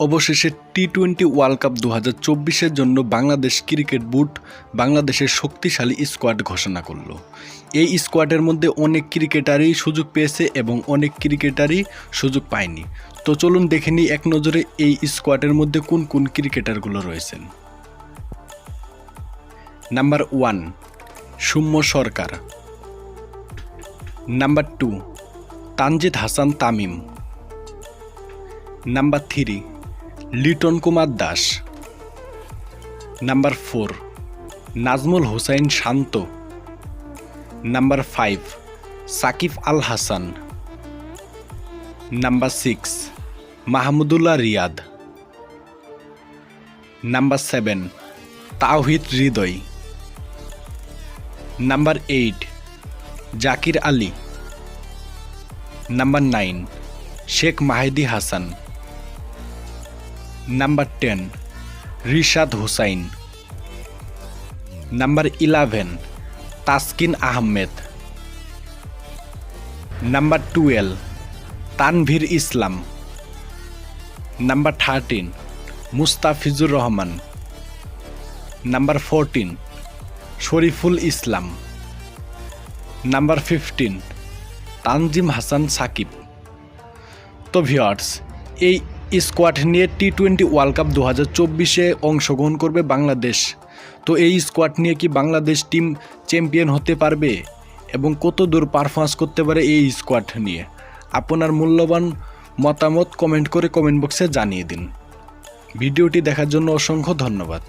অবশেষে T twenty world cup দু হাজার চব্বিশের জন্য বাংলাদেশ ক্রিকেট বোর্ড বাংলাদেশের শক্তিশালী স্কোয়াড ঘোষণা করল। এই স্কোয়াডের মধ্যে অনেক ক্রিকেটারই সুযোগ পেয়েছে এবং অনেক ক্রিকেটারই সুযোগ পায়নি। তো চলুন দেখে নিই এক নজরে এই স্কোয়াডের মধ্যে কোন কোন ক্রিকেটারগুলো রয়েছেন। Number one, Soumya Sarkar. Number two, Tanzid Hasan Tamim. Number three Liton Kumar Das number four Najmul Hossain Shanto number five Shakib Al Hasan number six Mahmudullah Riyad number seven Towhid Hridoy number eight Jaker Ali number nine Sheikh Mahedi Hasan number ten Rishad Hossain number eleven Taskin Ahmed number twelve Tanvir Islam number thirteen Mustafizur Rahman number fourteen Shoriful Islam number fifteen Tanzim Hasan Sakib তো viewers এই squad নিয়ে T twenty world cup দু হাজার চব্বিশে অংশগ্রহণ করবে বাংলাদেশ। তো এই স্কোয়াড নিয়ে কি বাংলাদেশ টিম চ্যাম্পিয়ন হতে পারবে? এবং কত দূর পারফরমেন্স করতে পারে এই স্কোয়াড নিয়ে? আপনার মূল্যবান মতামত কমেন্ট করে কমেন্ট বক্সে জানিয়ে দিন। ভিডিওটি দেখার জন্য অসংখ্য ধন্যবাদ।